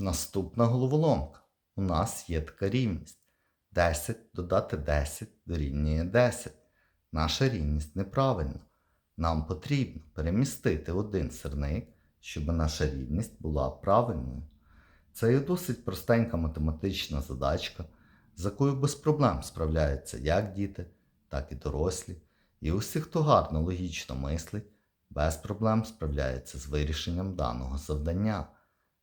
Наступна головоломка. У нас є така рівність. 10 додати 10 дорівнює 10. Наша рівність неправильна. Нам потрібно перемістити один сирник, щоб наша рівність була правильною. Це є досить простенька математична задачка, з якою без проблем справляються як діти, так і дорослі. І усі, хто гарно логічно мислить, без проблем справляється з вирішенням даного завдання.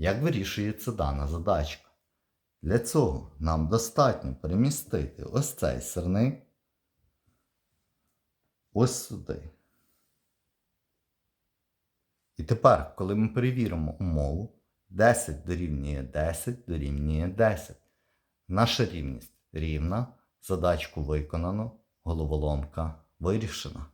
Як вирішується дана задачка? Для цього нам достатньо перемістити ось цей сирник ось сюди. І тепер, коли ми перевіримо умову, 10 дорівнює 10 дорівнює 10. Наша рівність рівна, задачку виконано, головоломка вирішена.